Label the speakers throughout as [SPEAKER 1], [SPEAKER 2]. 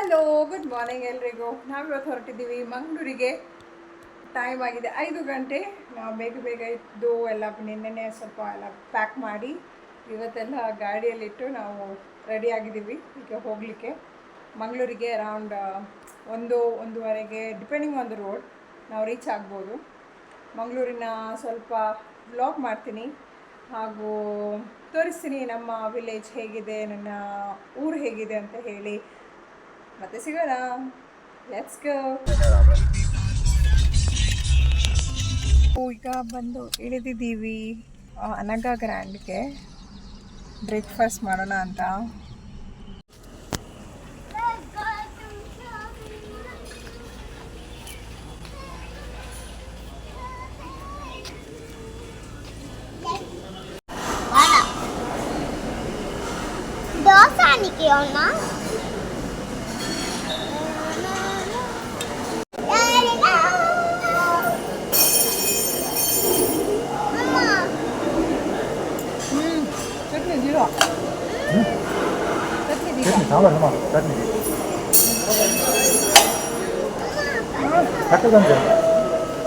[SPEAKER 1] Hello good morning ಎಲ್ರಿಗೂ. ನಾವಿವತ್ತು ಹೊರಟಿದ್ದೀವಿ ಮಂಗಳೂರಿಗೆ. ಟೈಮ್ ಆಗಿದೆ ಐದು ಗಂಟೆ. ನಾವು ಬೇಗ ಬೇಗ ಇದ್ದು ಎಲ್ಲ ನಿನ್ನೆ ಸ್ವಲ್ಪ ಎಲ್ಲ ಪ್ಯಾಕ್ ಮಾಡಿ ಇವತ್ತೆಲ್ಲ ಗಾಡಿಯಲ್ಲಿಟ್ಟು ನಾವು ರೆಡಿ ಆಗಿದ್ದೀವಿ. ಈಗ ಹೋಗಲಿಕ್ಕೆ. ಮಂಗಳೂರಿಗೆ ಅರೌಂಡ್ ಒಂದು, ಒಂದೂವರೆಗೆ ಡಿಪೆಂಡಿಂಗ್ ಆನ್ ದ ರೋಡ್ ನಾವು ರೀಚ್ ಆಗ್ಬೋದು. ಮಂಗಳೂರಿನ ಸ್ವಲ್ಪ ಬ್ಲಾಕ್ ಮಾಡ್ತೀನಿ. ಹಾಗೂ ತೋರಿಸ್ತೀನಿ ನಮ್ಮ ವಿಲೇಜ್ ಹೇಗಿದೆ, ನನ್ನ ಊರು ಹೇಗಿದೆ ಅಂತ ಹೇಳಿ. ಮತ್ತೆ ಸಿಗೋಣ. ಲೆಟ್ಸ್ ಗೋ ಈಗ ಬಂದು ಇಳಿದಿದ್ದೀವಿ. ಅನಗ ಗ್ರ್ಯಾಂಡ್ಗೆ. ಬ್ರೇಕ್ಫಾಸ್ಟ್ ಮಾಡೋಣ ಅಂತ.
[SPEAKER 2] ದೋಸೆ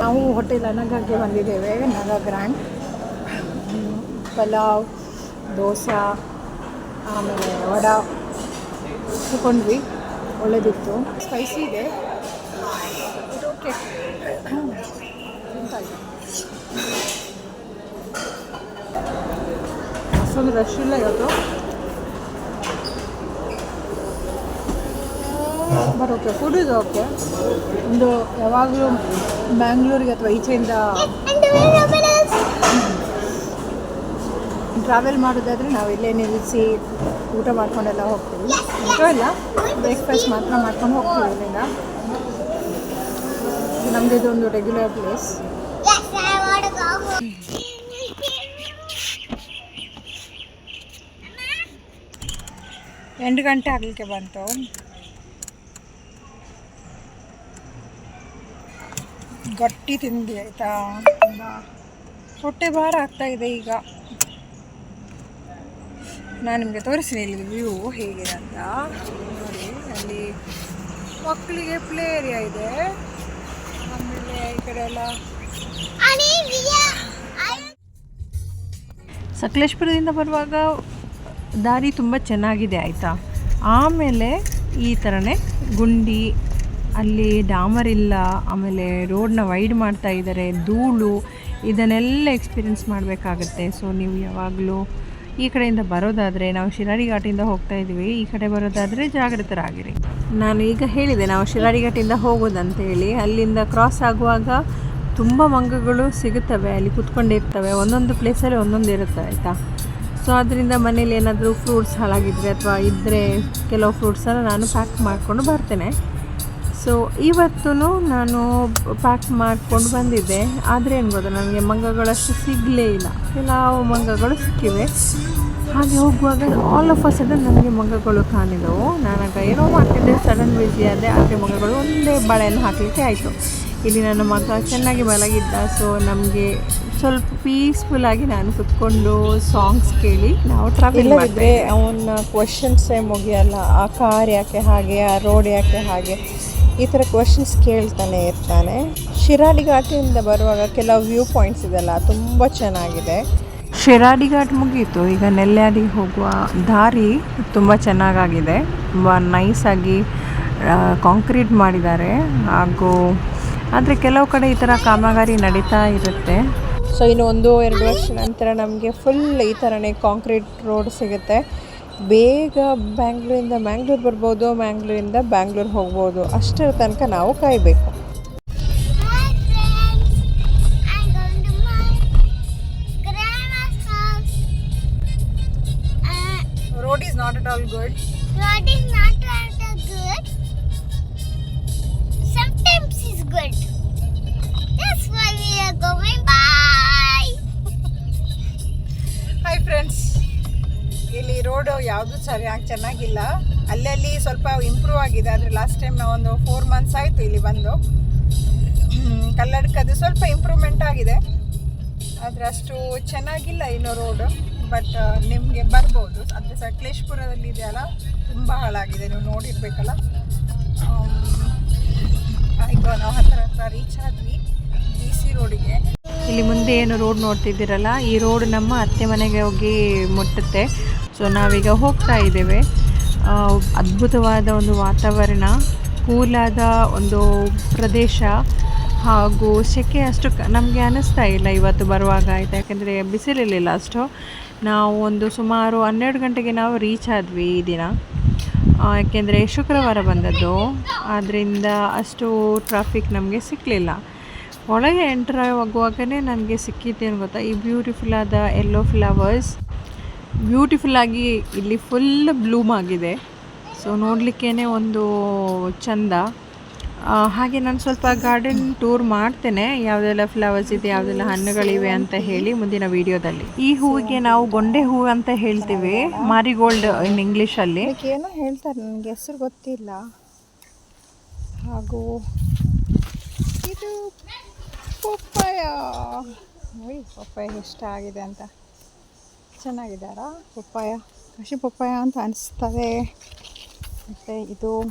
[SPEAKER 1] ನಾವು ಹೋಟೆಲ್ ಅನಗಾಗೆ ಬಂದಿದ್ದೇವೆ, ನಗ ಗ್ರ್ಯಾಂಡ್. ಪಲಾವ್, ದೋಸೆ, ಆಮೇಲೆ ವಡ ತಗೊಂಡ್ವಿ ಒಳ್ಳೆದಿತ್ತು. ಸ್ಪೈಸಿ ಇದೆ. ಇದು ಓಕೆ ಅಷ್ಟೊಂದು ರಶ್ ಇಲ್ಲ ಇವತ್ತು ಬಟ್ ಓಕೆ. ಫುಡ್ ಇದು ಓಕೆ. ಒಂದು ಯಾವಾಗಲೂ ಬ್ಯಾಂಗ್ಳೂರಿಗೆ ಅಥವಾ ಈಚೆಯಿಂದ ಟ್ರಾವೆಲ್ ಮಾಡೋದಾದರೆ ನಾವು ಇಲ್ಲೇ ನಿಲ್ಲಿಸಿ ಊಟ ಮಾಡ್ಕೊಂಡೆಲ್ಲ ಹೋಗ್ತೀವಿ. ಊಟ ಇಲ್ಲ. ಬ್ರೇಕ್ಫಾಸ್ಟ್ ಮಾತ್ರ ಮಾಡ್ಕೊಂಡು ಹೋಗ್ತೀವಿ ಇಲ್ಲಿಂದ. ನಮ್ಮದು ಇದೊಂದು ರೆಗ್ಯುಲರ್ ಪ್ಲೇಸ್ ಎಂಟು ಗಂಟೆ ಆಗಲಿಕ್ಕೆ ಬಂತು. ಗಟ್ಟಿ ತಿಂಡಿ ಆಯಿತಾ? ಹೊಟ್ಟೆ ಭಾರ ಆಗ್ತಾಯಿದೆ ಇದೆ ಈಗ. ನಾನು ನಿಮಗೆ ತೋರಿಸ್ತೀನಿ ಇಲ್ಲಿ ವ್ಯೂ ಹೇಗಿದೆ ಅಂತ. ನೋಡಿ ಅಲ್ಲಿ ಮಕ್ಕಳಿಗೆ ಪ್ಲೇ ಏರಿಯಾ ಇದೆ. ಆಮೇಲೆ ಈ ಕಡೆ ಎಲ್ಲ ಸಕಲೇಶ್ಪುರದಿಂದ ಬರುವಾಗ ದಾರಿ ತುಂಬ ಚೆನ್ನಾಗಿದೆ, ಆಯಿತಾ? ಆಮೇಲೆ ಈ ಥರನೇ ಗುಂಡಿ, ಅಲ್ಲಿ ಡಾಮರ್ ಇಲ್ಲ, ಆಮೇಲೆ ರೋಡ್ನ ವೈಡ್ ಮಾಡ್ತಾ ಇದ್ದಾರೆ, ಧೂಳು, ಇದನ್ನೆಲ್ಲ ಎಕ್ಸ್ಪೀರಿಯನ್ಸ್ ಮಾಡಬೇಕಾಗತ್ತೆ. ಸೊ ನೀವು ಯಾವಾಗಲೂ ಈ ಕಡೆಯಿಂದ ಬರೋದಾದರೆ, ನಾವು ಶಿರಾಡಿ ಘಾಟಿಂದ ಹೋಗ್ತಾ ಇದ್ದೀವಿ. ಈ ಕಡೆ ಬರೋದಾದರೆ ಜಾಗೃತರಾಗಿರಿ. ನಾನು ಈಗ ಹೇಳಿದೆ, ನಾವು ಶಿರಾಡಿ ಘಾಟಿಂದ ಹೋಗೋದಂತೇಳಿ. ಅಲ್ಲಿಂದ ಕ್ರಾಸ್ ಆಗುವಾಗ ತುಂಬ ಮಂಗಗಳು ಸಿಗುತ್ತವೆ, ಅಲ್ಲಿ ಕುತ್ಕೊಂಡಿರ್ತವೆ. ಒಂದೊಂದು ಪ್ಲೇಸಲ್ಲಿ ಒಂದೊಂದು ಇರುತ್ತೆ, ಆಯಿತಾ? ಸೊ ಅದರಿಂದ ಮನೇಲಿ ಏನಾದರೂ ಫ್ರೂಟ್ಸ್ ಹಾಳಾಗಿದ್ರೆ ಅಥವಾ ಇದ್ದರೆ ಕೆಲವು ಫ್ರೂಟ್ಸನ್ನು ನಾನು ಪ್ಯಾಕ್ ಮಾಡಿಕೊಂಡು ಬರ್ತೇನೆ. ಸೊ ಇವತ್ತೂ ನಾನು ಪ್ಯಾಕ್ ಮಾಡಿಕೊಂಡು ಬಂದಿದ್ದೆ. ಆದರೆ ಏನು ಗೊತ್ತಾ ನನಗೆ ಮಂಗಗಳಷ್ಟು ಸಿಗಲೇ ಇಲ್ಲ. ಕೆಲವು ಮಂಗಗಳು ಸಿಕ್ಕಿವೆ. ಹಾಗೆ ಹೋಗುವಾಗ ಆಲ್ ಆಫ್ ಅ ಸಡನ್ ನನಗೆ ಮಂಗಗಳು ಕಾಣಿದವು. ನಾನಾಗ ಏನೋ ಮಾಡ್ತಿದ್ದೆ ಸಡನ್ ಬಿಸಿ ಆದೆ, ಆದರೆ ಮಂಗಗಳು ಒಂದೇ ಬಳೆಯನ್ನು ಹಾಕಲಿಕ್ಕೆ ಆಯಿತು. ಇಲ್ಲಿ ನನ್ನ ಮಗ ಚೆನ್ನಾಗಿ ಮಲಗಿದ್ದ ಸೊ ನಮಗೆ ಸ್ವಲ್ಪ ಪೀಸ್ಫುಲ್ಲಾಗಿ ನಾನು ಕುತ್ಕೊಂಡು ಸಾಂಗ್ಸ್ ಕೇಳಿ ನಾವು ಟ್ರಾವೆಲ್ ಮಾಡಿದ್ರೆ ಅವನ ಕ್ವಶನ್ಸೇ ಮುಗಿಯಲ್ಲ ಆ ಕಾರ್ ಯಾಕೆ ಹಾಗೆ ಆ ರೋಡ್ ಯಾಕೆ ಹಾಗೆ ಈ ಥರ ಕ್ವಶನ್ಸ್ ಕೇಳ್ತಾನೆ ಇರ್ತಾನೆ. ಶಿರಾಡಿ ಘಾಟಿಯಿಂದ ಬರುವಾಗ ಕೆಲವು ವ್ಯೂ ಪಾಯಿಂಟ್ಸ್ ಇದೆಲ್ಲ ತುಂಬ ಚೆನ್ನಾಗಿದೆ. ಶಿರಾಡಿ ಘಾಟ್ ಮುಗೀತು ಈಗ ನೆಲ್ಯಾಡಿಗೆ ಹೋಗುವ ದಾರಿ ತುಂಬ ಚೆನ್ನಾಗಾಗಿದೆ. ತುಂಬ ನೈಸಾಗಿ ಕಾಂಕ್ರೀಟ್ ಮಾಡಿದ್ದಾರೆ ಹಾಗೂ ಆದರೆ ಕೆಲವು ಕಡೆ ಈ ಥರ ಕಾಮಗಾರಿ ನಡೀತಾ ಇರುತ್ತೆ. ಸೊ ಇನ್ನು ಒಂದು ಎರಡು ವರ್ಷ ನಂತರ ನಮಗೆ ಫುಲ್ ಈ ಥರನೇ ಕಾಂಕ್ರೀಟ್ ರೋಡ್ ಸಿಗುತ್ತೆ. ಬೇಗ ಬ್ಯಾಂಗ್ಳೂರಿಂದ ಮ್ಯಾಂಗ್ಳೂರು ಬರ್ಬೋದು ಮ್ಯಾಂಗ್ಳೂರಿಂದ ಬ್ಯಾಂಗ್ಳೂರ್ ಹೋಗ್ಬೋದು. ಅಷ್ಟರ ತನಕ ನಾವು ಕಾಯಬೇಕು. Road is not at all good
[SPEAKER 3] good. That's why we are going. by.
[SPEAKER 1] Hi friends ಇಲ್ಲಿ ರೋಡು ಯಾವುದು ಸರಿಯಾಗಿ ಚೆನ್ನಾಗಿಲ್ಲ. ಅಲ್ಲಲ್ಲಿ ಸ್ವಲ್ಪ ಇಂಪ್ರೂವ್ ಆಗಿದೆ. ಆದರೆ ಲಾಸ್ಟ್ ಟೈಮ್ ಒಂದು ಫೋರ್ ಮಂತ್ಸ್ ಆಯಿತು ಇಲ್ಲಿ ಬಂದು. ಕಲ್ಲಡ್ಕದು ಸ್ವಲ್ಪ ಇಂಪ್ರೂವ್ಮೆಂಟ್ ಆಗಿದೆ. ಆದರೆ ಅಷ್ಟು ಚೆನ್ನಾಗಿಲ್ಲ ಇನ್ನೂ ರೋಡು ಬಟ್ ನಿಮಗೆ ಬರ್ಬೋದು. ಅಂದರೆ ಸಕಲೇಶ್ಪುರದಲ್ಲಿ ಇದೆಯಲ್ಲ? ತುಂಬ ಹಾಳಾಗಿದೆ. ನೀವು ನೋಡಿರ್ಬೇಕಲ್ಲ.
[SPEAKER 2] ನಾವು ಹತ್ರ ರೀಚ್ ರೋಡಿಗೆ
[SPEAKER 1] ಇಲ್ಲಿ ಮುಂದೆ ಏನು ರೋಡ್ ನೋಡ್ತಿದ್ದೀರಲ್ಲ, ಈ ರೋಡ್ ನಮ್ಮ ಅತ್ತೆ ಮನೆಗೆ ಹೋಗಿ ಮುಟ್ಟುತ್ತೆ. ಸೊ ನಾವೀಗ ಹೋಗ್ತಾ ಇದ್ದೇವೆ. ಅದ್ಭುತವಾದ ಒಂದು ವಾತಾವರಣ, ಕೂಲಾದ ಒಂದು ಪ್ರದೇಶ, ಹಾಗೂ ಸೆಕೆ ಅಷ್ಟು ನಮಗೆ ಅನ್ನಿಸ್ತಾ ಇಲ್ಲ ಇವತ್ತು ಬರುವಾಗ ಆಯಿತು? ಯಾಕೆಂದರೆ ಬಿಸಿಲಿರಲಿಲ್ಲ ಅಷ್ಟು. ನಾವು ಒಂದು ಸುಮಾರು ಹನ್ನೆರಡು ಗಂಟೆಗೆ ನಾವು ರೀಚ್ ಆದ್ವಿ ಈ ದಿನ. ಯಾಕೆಂದರೆ ಶುಕ್ರವಾರ ಬಂದದ್ದು ಆದ್ದರಿಂದ ಅಷ್ಟು ಟ್ರಾಫಿಕ್ ನಮಗೆ ಸಿಕ್ಕಲಿಲ್ಲ ಒಳಗೆ ಎಂಟರ್ ಆಗುವಾಗಲೇ ನನಗೆ ಸಿಕ್ಕಿದ್ದೇನು ಗೊತ್ತಾ? ಈ ಬ್ಯೂಟಿಫುಲ್ ಆದ ಎಲ್ಲೋ ಫ್ಲವರ್ಸ್ ಬ್ಯೂಟಿಫುಲ್ ಆಗಿ ಇಲ್ಲಿ ಫುಲ್ ಬ್ಲೂಮ್ ಆಗಿದೆ. ಸೊ ನೋಡಲಿಕ್ಕೇ ಒಂದು ಚಂದ. ಹಾಗೆ ನಾನು ಸ್ವಲ್ಪ ಗಾರ್ಡನ್ ಟೂರ್ ಮಾಡ್ತೇನೆ. ಯಾವುದೆಲ್ಲ ಫ್ಲವರ್ಸ್ ಇದೆ, ಯಾವುದೆಲ್ಲ ಹಣ್ಣುಗಳಿವೆ ಅಂತ ಹೇಳಿ ಮುಂದಿನ ವಿಡಿಯೋದಲ್ಲಿ. ಈ ಹೂವಿಗೆ ನಾವು ಗೊಂಡೆ ಹೂವು ಅಂತ ಹೇಳ್ತೀವಿ, ಮಾರಿಗೋಲ್ಡ್ ಇನ್ ಇಂಗ್ಲೀಷಲ್ಲಿ
[SPEAKER 2] ಅಲ್ಲಿ. ಏನೋ ಹೇಳ್ತಾರೆ ನನಗೆ, ಹೆಸರು ಗೊತ್ತಿಲ್ಲ. ಹಾಗೂ ಇದು ಪಪ್ಪಾಯ. ಓಯ್, ಪಪ್ಪಾಯ ಆಗಿದೆ ಅಂತ. ಚೆನ್ನಾಗಿದ್ದಾರಾ ಪಪ್ಪಾಯ? ಕೃಷಿ ಪಪ್ಪಾಯ ಅಂತ ಅನಿಸ್ತದೆ. ಮತ್ತು ಇದು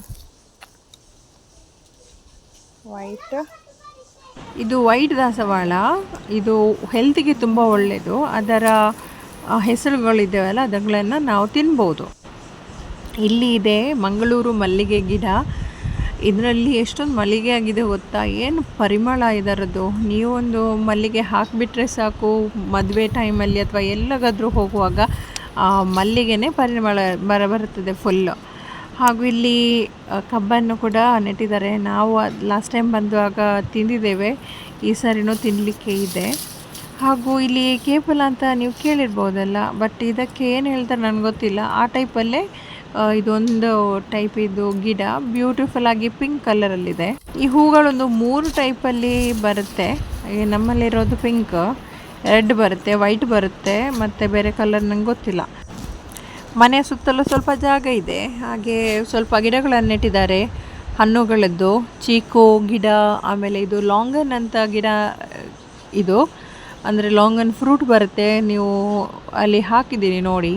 [SPEAKER 2] ವೈಟ್
[SPEAKER 1] ಇದು ವೈಟ್ ದಾಸವಾಳ. ಇದು ಹೆಲ್ತಿಗೆ ತುಂಬ ಒಳ್ಳೆಯದು ಅದರ ಹೆಸರುಗಳಿದ್ದಾವಲ್ಲ, ಅದಗಳನ್ನು ನಾವು ತಿನ್ಬೋದು. ಇಲ್ಲಿ ಇದೆ ಮಂಗಳೂರು ಮಲ್ಲಿಗೆ ಗಿಡ. ಇದರಲ್ಲಿ ಎಷ್ಟೊಂದು ಮಲ್ಲಿಗೆ ಆಗಿದೆ ಗೊತ್ತಾ? ಏನು ಪರಿಮಳ ಇದರದ್ದು. ನೀವೊಂದು ಮಲ್ಲಿಗೆ ಹಾಕಿಬಿಟ್ರೆ ಸಾಕು. ಮದುವೆ ಟೈಮಲ್ಲಿ ಅಥವಾ ಎಲ್ಲಗಾದರೂ ಹೋಗುವಾಗ ಮಲ್ಲಿಗೆನೇ ಪರಿಮಳ ಬರ, ಬರುತ್ತದೆ ಫುಲ್ಲು ಹಾಗೂ ಇಲ್ಲಿ ಕಬ್ಬನ್ನು ಕೂಡ ನೆಟ್ಟಿದ್ದಾರೆ. ನಾವು ಲಾಸ್ಟ್ ಟೈಮ್ ಬಂದಾಗ ತಿಂದಿದ್ದೇವೆ. ಈ ಸಾರಿನೂ ತಿನ್ನಲಿಕ್ಕೆ ಇದೆ. ಹಾಗೂ ಇಲ್ಲಿ ಕೇಬಲ್ ಅಂತ ನೀವು ಕೇಳಿರ್ಬೋದಲ್ಲ ಬಟ್ ಇದಕ್ಕೆ ಏನು ಹೇಳ್ತಾರೆ ನನಗೆ ಗೊತ್ತಿಲ್ಲ. ಆ ಟೈಪಲ್ಲೇ ಇದೊಂದು ಟೈಪ್ ಇದು ಗಿಡ ಬ್ಯೂಟಿಫುಲ್ ಆಗಿ ಪಿಂಕ್ ಕಲರಲ್ಲಿದೆ ಈ ಹೂಗಳೊಂದು ಮೂರು ಟೈಪಲ್ಲಿ ಬರುತ್ತೆ. ನಮ್ಮಲ್ಲಿರೋದು ಪಿಂಕ್ ರೆಡ್ ಬರುತ್ತೆ ವೈಟ್ ಬರುತ್ತೆ, ಮತ್ತು ಬೇರೆ ಕಲರ್ ನಂಗೆ ಗೊತ್ತಿಲ್ಲ. ಮನೆಯ ಸುತ್ತಲೂ ಸ್ವಲ್ಪ ಜಾಗ ಇದೆ. ಹಾಗೆ ಸ್ವಲ್ಪ ಗಿಡಗಳನ್ನು ನೆಟ್ಟಿದ್ದಾರೆ ಹಣ್ಣುಗಳದ್ದು ಚೀಕು ಗಿಡ ಆಮೇಲೆ ಇದು ಲಾಂಗನ್ ಅಂತ ಗಿಡ ಇದು. ಅಂದರೆ ಲಾಂಗನ್ ಫ್ರೂಟ್ ಬರುತ್ತೆ. ನೀವು ಅಲ್ಲಿ ಹಾಕಿದ್ದೀನಿ ನೋಡಿ.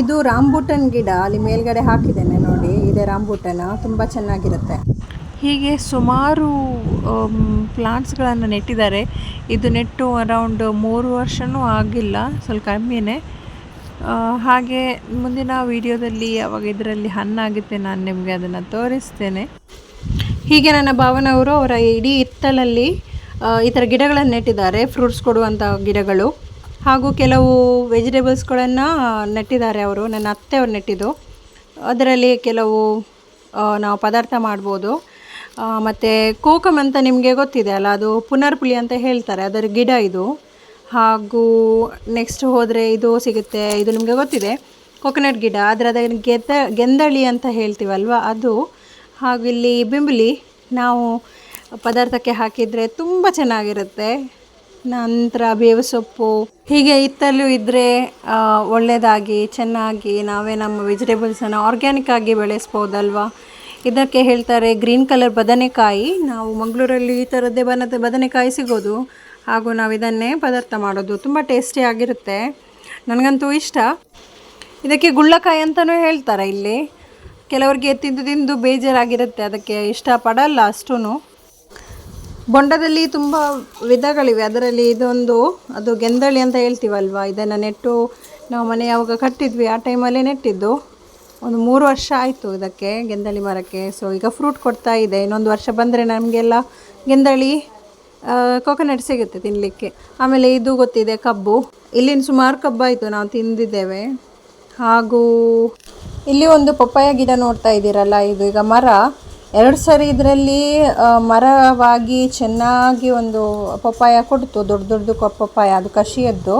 [SPEAKER 2] ಇದು ರಾಂಬೂಟನ್ ಗಿಡ. ಅಲ್ಲಿ ಮೇಲ್ಗಡೆ ಹಾಕಿದ್ದೇನೆ ನೋಡಿ. ಇದೆ ರಾಂಬೂಟನ. ತುಂಬ ಚೆನ್ನಾಗಿರುತ್ತೆ.
[SPEAKER 1] ಹೀಗೆ ಸುಮಾರು ಪ್ಲಾಂಟ್ಸ್ಗಳನ್ನು ನೆಟ್ಟಿದ್ದಾರೆ. ಇದು ನೆಟ್ಟು ಅರೌಂಡ್ ಮೂರು ವರ್ಷವೂ ಆಗಿಲ್ಲ. ಸ್ವಲ್ಪ ಕಮ್ಮಿನೇ. ಹಾಗೆ ಮುಂದಿನ ವಿಡಿಯೋದಲ್ಲಿ ಯಾವಾಗ ಇದರಲ್ಲಿ ಹಣ್ಣಾಗುತ್ತೆ ನಾನು ನಿಮಗೆ ಅದನ್ನು ತೋರಿಸ್ತೇನೆ.
[SPEAKER 2] ಹೀಗೆ ನನ್ನ ಭಾವನವರು ಅವರ ಇಡೀ ಹಿತ್ತಲಲ್ಲಿ ಈ ಥರ ಗಿಡಗಳನ್ನು ನೆಟ್ಟಿದ್ದಾರೆ ಫ್ರೂಟ್ಸ್ ಕೊಡುವಂಥ ಗಿಡಗಳು. ಹಾಗೂ ಕೆಲವು ವೆಜಿಟೇಬಲ್ಸ್ಗಳನ್ನು ನೆಟ್ಟಿದ್ದಾರೆ ಅವರು. ನನ್ನ ಅತ್ತೆಯವರು ನೆಟ್ಟಿದ್ದು. ಅದರಲ್ಲಿ ಕೆಲವು ನಾವು ಪದಾರ್ಥ ಮಾಡ್ಬೋದು. ಮತ್ತು ಕೋಕಮ್ ಅಂತ ನಿಮಗೆ ಗೊತ್ತಿದೆ ಅಲ್ಲ, ಅದು ಪುನರ್ಪುಳಿ ಅಂತ ಹೇಳ್ತಾರೆ. ಅದರ ಗಿಡ ಇದು. ಹಾಗೂ ನೆಕ್ಸ್ಟ್ ಹೋದರೆ ಇದು ಸಿಗುತ್ತೆ, ಇದು ನಿಮಗೆ ಗೊತ್ತಿದೆ ಕೊಕೊನಟ್ ಗಿಡ. ಆದರೆ ಅದನ್ನು ಗೆದ್ದ ಗೆಂದಳಿ ಅಂತ ಹೇಳ್ತೀವಲ್ವ ಅದು. ಹಾಗೂ ಇಲ್ಲಿ ಬಿಂಬಲಿ, ನಾವು ಪದಾರ್ಥಕ್ಕೆ ಹಾಕಿದರೆ ತುಂಬ ಚೆನ್ನಾಗಿರುತ್ತೆ. ನಂತರ ಬೇವು ಸೊಪ್ಪು. ಹೀಗೆ ಇತ್ತಲ್ಲೂ ಇದ್ದರೆ ಒಳ್ಳೆಯದಾಗಿ ಚೆನ್ನಾಗಿ ನಾವೇ ನಮ್ಮ ವೆಜಿಟೇಬಲ್ಸನ್ನು ಆರ್ಗ್ಯಾನಿಕ್ ಆಗಿ ಬೆಳೆಸ್ಬೋದಲ್ವಾ? ಇದಕ್ಕೆ ಹೇಳ್ತಾರೆ ಗ್ರೀನ್ ಕಲರ್ ಬದನೆಕಾಯಿ. ನಾವು ಮಂಗಳೂರಲ್ಲಿ ಈ ಥರದ್ದೇ ಬನದ, ಬದನೆಕಾಯಿ ಸಿಗೋದು. ಹಾಗೂ ನಾವು ಇದನ್ನೇ ಪದಾರ್ಥ ಮಾಡೋದು ತುಂಬ ಟೇಸ್ಟಿಯಾಗಿರುತ್ತೆ ನನಗಂತೂ ಇಷ್ಟ. ಇದಕ್ಕೆ ಗುಳ್ಳಕಾಯಿ ಅಂತಲೂ ಹೇಳ್ತಾರೆ ಇಲ್ಲಿ. ಕೆಲವರಿಗೆ ತಿಂದು ತಿಂದು ಬೇಜಾರಾಗಿರುತ್ತೆ, ಅದಕ್ಕೆ ಇಷ್ಟಪಡಲ್ಲ ಅಷ್ಟೂ ಬೊಂಡದಲ್ಲಿ ತುಂಬ ವಿಧಗಳಿವೆ, ಅದರಲ್ಲಿ ಇದೊಂದು, ಅದು ಗೆಂದಳಿ ಅಂತ ಹೇಳ್ತೀವಲ್ವ, ಇದನ್ನು ನೆಟ್ಟು ನಾವು ಮನೆ ಯಾವಾಗ ಕಟ್ಟಿದ್ವಿ, ಆ ಟೈಮಲ್ಲೇ ನೆಟ್ಟಿದ್ದು. ಒಂದು ಮೂರು ವರ್ಷ ಆಯಿತು ಇದಕ್ಕೆ ಗೆಂದಳಿ ಮರಕ್ಕೆ. ಸೊ ಈಗ ಫ್ರೂಟ್ ಕೊಡ್ತಾ ಇದೆ, ಇನ್ನೊಂದು ವರ್ಷ ಬಂದರೆ ನಮಗೆಲ್ಲ ಗೆಂದಳಿ ಕೊಕೊನಟ್ ಸಿಗುತ್ತೆ ತಿನ್ನಲಿಕ್ಕೆ ಆಮೇಲೆ ಇದು ಗೊತ್ತಿದೆ, ಕಬ್ಬು. ಇಲ್ಲಿನ ಸುಮಾರು ಕಬ್ಬಾಯಿತು ನಾವು ತಿಂದಿದ್ದೇವೆ. ಹಾಗೂ ಇಲ್ಲಿ ಒಂದು ಪಪ್ಪಾಯ ಗಿಡ ನೋಡ್ತಾ ಇದ್ದೀರಲ್ಲ ಇದು. ಈಗ ಮರ, ಎರಡು ಸರಿ ಇದರಲ್ಲಿ ಮರವಾಗಿ ಚೆನ್ನಾಗಿ ಒಂದು ಪಪ್ಪಾಯ ಕೊಡ್ತು, ದೊಡ್ಡ ದೊಡ್ಡದು ಪಪ್ಪಾಯ, ಅದು ಕಷಿಯದ್ದು.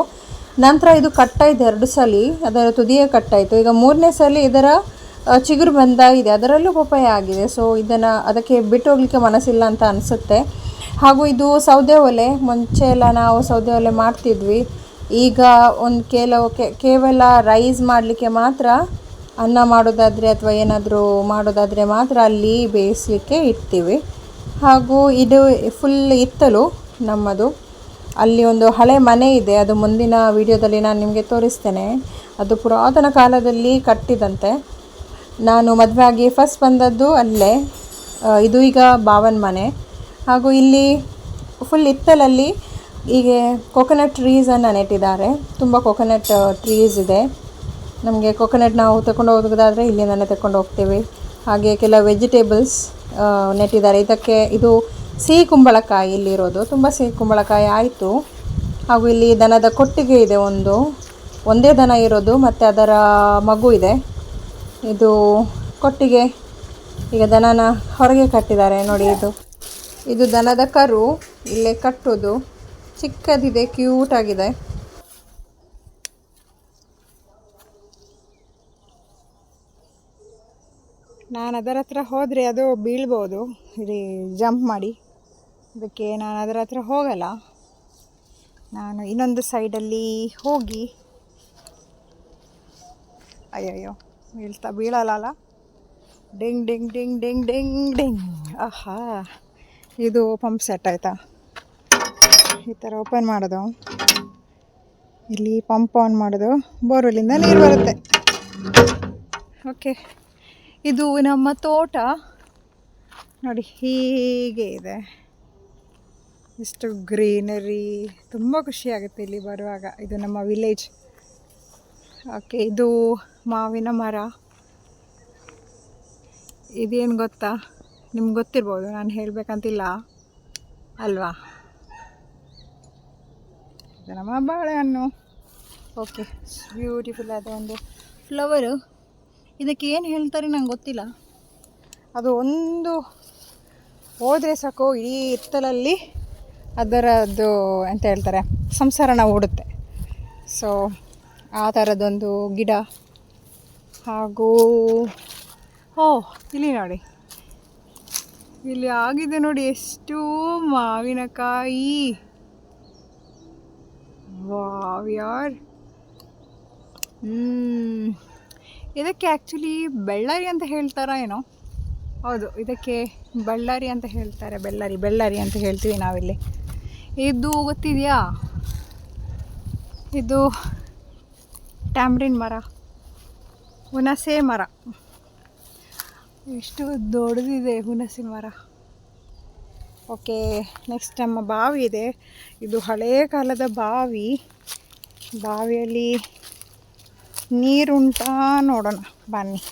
[SPEAKER 2] ನಂತರ ಇದು ಕಟ್ಟಾಯಿತು ಎರಡು ಸಲ, ಅದರ ತುದಿಯೇ ಕಟ್ಟಾಯಿತು. ಈಗ ಮೂರನೇ ಸಲ ಇದರ ಚಿಗುರು ಬಂದಾಗಿದೆ, ಅದರಲ್ಲೂ ಪಪ್ಪಾಯ ಆಗಿದೆ. ಸೊ ಇದನ್ನು ಅದಕ್ಕೆ ಬಿಟ್ಟು ಹೋಗ್ಲಿಕ್ಕೆ ಮನಸ್ಸಿಲ್ಲ ಅಂತ ಅನಿಸುತ್ತೆ. ಹಾಗೂ ಇದು ಸೌದೆ ಒಲೆ. ಮುಂಚೆ ಎಲ್ಲ ನಾವು ಸೌದೆ ಒಲೆ ಮಾಡ್ತಿದ್ವಿ. ಈಗ ಒಂದು ಕೆಲವು ಕೇವಲ ರೈಸ್ ಮಾಡಲಿಕ್ಕೆ ಮಾತ್ರ, ಅನ್ನ ಮಾಡೋದಾದರೆ ಅಥವಾ ಏನಾದರೂ ಮಾಡೋದಾದರೆ ಮಾತ್ರ ಅಲ್ಲಿ ಬೇಯಿಸಲಿಕ್ಕೆ ಇಡ್ತೀವಿ. ಹಾಗೂ ಇದು ಫುಲ್ ಇತ್ತಲು ನಮ್ಮದು. ಅಲ್ಲಿ ಒಂದು ಹಳೆ ಮನೆ ಇದೆ. ಅದು ಮುಂದಿನ ವಿಡಿಯೋದಲ್ಲಿ ನಾನು ನಿಮಗೆ ತೋರಿಸ್ತೇನೆ. ಅದು ಪುರಾತನ ಕಾಲದಲ್ಲಿ ಕಟ್ಟಿದಂತೆ.
[SPEAKER 4] ನಾನು ಮದುವೆ ಆಗಿ ಫಸ್ಟ್ ಬಂದದ್ದು ಅಲ್ಲೇ. ಇದು ಈಗ ಬಾವನ್ ಮನೆ. ಹಾಗೂ ಇಲ್ಲಿ ಫುಲ್ ಇತ್ತಲಲ್ಲಿ ಹೀಗೆ ಕೊಕೊನಟ್ ಟ್ರೀಸನ್ನು ನೆಟ್ಟಿದ್ದಾರೆ. ತುಂಬ ಕೊಕೊನಟ್ ಟ್ರೀಸ್ ಇದೆ. ನಮಗೆ ಕೊಕೊನಟ್ ನಾವು ತಗೊಂಡು ಹೋಗೋದಾದರೆ ಇಲ್ಲಿಂದಲೇ ತಗೊಂಡು ಹೋಗ್ತೀವಿ. ಹಾಗೆ ಕೆಲ ವೆಜಿಟೇಬಲ್ಸ್ ನೆಟ್ಟಿದ್ದಾರೆ. ಇದಕ್ಕೆ ಇದು ಸಿಹಿ ಕುಂಬಳಕಾಯಿ ಇಲ್ಲಿರೋದು ತುಂಬ ಸಿಹಿ ಕುಂಬಳಕಾಯಿ ಆಯಿತು. ಹಾಗೂ ಇಲ್ಲಿ ದನದ ಕೊಟ್ಟಿಗೆ ಇದೆ ಒಂದು. ಒಂದೇ ದನ ಇರೋದು, ಮತ್ತು ಅದರ ಮಗು ಇದೆ. ಇದು ಕೊಟ್ಟಿಗೆ. ಈಗ ದನನ ಹೊರಗೆ ಕಟ್ಟಿದ್ದಾರೆ. ನೋಡಿ ಇದು. ಇದು ದನದ ಕರು, ಇಲ್ಲೇ ಕಟ್ಟೋದು. ಚಿಕ್ಕದಿದೆ ಕ್ಯೂಟ್ ಆಗಿದೆ.
[SPEAKER 1] ನಾನು ಅದರ ಹತ್ರ ಹೋದರೆ ಅದು ಬೀಳ್ಬೋದು. ಇಲ್ಲಿ ಜಂಪ್ ಮಾಡಿ. ಅದಕ್ಕೆ ನಾನು ಅದರ ಹತ್ರ ಹೋಗಲ್ಲ. ನಾನು ಇನ್ನೊಂದು ಸೈಡಲ್ಲಿ ಹೋಗಿ. ಅಯ್ಯಯ್ಯೋ, ಬೀಳ್ತಾ ಬೀಳಲ್ಲ ಡಿಂಗ್ ಡಿಂಗ್ ಡಿಂಗ್ ಡಿಂಗ್ ಡಿಂಗ್ ಡಿಂಗ್. ಆಹಾ. ಇದು ಪಂಪ್ ಸೆಟ್ ಆಯಿತಾ? ಈ ಥರ ಓಪನ್ ಮಾಡೋದು. ಇಲ್ಲಿ ಪಂಪ್ ಆನ್ ಮಾಡೋದು. ಬೋರ್ವೆಲ್ಲಿಂದ ನೀರು ಬರುತ್ತೆ. ಓಕೆ. ಇದು ನಮ್ಮ ತೋಟ. ನೋಡಿ, ಹೀಗೆ ಇದೆ. ಇಷ್ಟು ಗ್ರೀನರಿ. ತುಂಬ ಖುಷಿಯಾಗುತ್ತೆ ಇಲ್ಲಿ ಬರುವಾಗ. ಇದು ನಮ್ಮ ವಿಲೇಜ್. ಓಕೆ, ಇದು ಮಾವಿನ ಮರ. ಇದೇನು ಗೊತ್ತಾ? ನಿಮ್ಗೆ ಗೊತ್ತಿರ್ಬೋದು, ನಾನು ಹೇಳಬೇಕಂತಿಲ್ಲ. ಅಲ್ವಾ? ನಮ್ಮ ಬಾಳೆಹಣ್ಣು. ಓಕೆ ಬ್ಯೂಟಿಫುಲ್ ಆದ ಒಂದು ಫ್ಲವರು ಇದಕ್ಕೆ ಏನು ಹೇಳ್ತಾರೆ ನಂಗೆ ಗೊತ್ತಿಲ್ಲ. ಅದು ಒಂದು ಹೋದರೆ ಸಾಕು, ಇಡೀ ಹಿತ್ತಲಲ್ಲಿ ಅದರದ್ದು ಅಂತ ಹೇಳ್ತಾರೆ, ಸಂಸಾರನ ಓಡುತ್ತೆ. ಸೊ ಆ ಥರದ್ದೊಂದು ಗಿಡ ಹಾಗೂ, ಓ, ಇಲ್ಲಿ ನೋಡಿ. ಇಲ್ಲಿ ಆಗಿದೆ ನೋಡಿ ಎಷ್ಟು ಮಾವಿನಕಾಯಿ. ವಾವ್ ಯಾರ್. ಇದಕ್ಕೆ ಆ್ಯಕ್ಚುಲಿ ಬಳ್ಳಾರಿ ಅಂತ ಹೇಳ್ತಾರಾ ಏನೋ? ಹೌದು, ಇದಕ್ಕೆ ಬಳ್ಳಾರಿ ಅಂತ ಹೇಳ್ತಾರೆ. ಬೆಳ್ಳಾರಿ ಬೆಳ್ಳಾರಿ ಅಂತ ಹೇಳ್ತೀವಿ ನಾವಿಲ್ಲಿ. ಇದು ಗೊತ್ತಿದೆಯಾ? ಇದು ಟ್ಯಾಮ್ರಿನ್ ಮರ. ಹುಣಸೆ ಮರ. ಎಷ್ಟು ದೊಡ್ಡದಿದೆ ಹುಣಸಿನ ಮರ ಓಕೆ ನೆಕ್ಸ್ಟ್ ನಮ್ಮ ಬಾವಿ ಇದೆ. ಇದು ಹಳೆಯ ಕಾಲದ ಬಾವಿ. ಬಾವಿಯಲ್ಲಿ ನೀರುಂಟಾ ನೋಡೋಣ. ಬನ್ನಿ.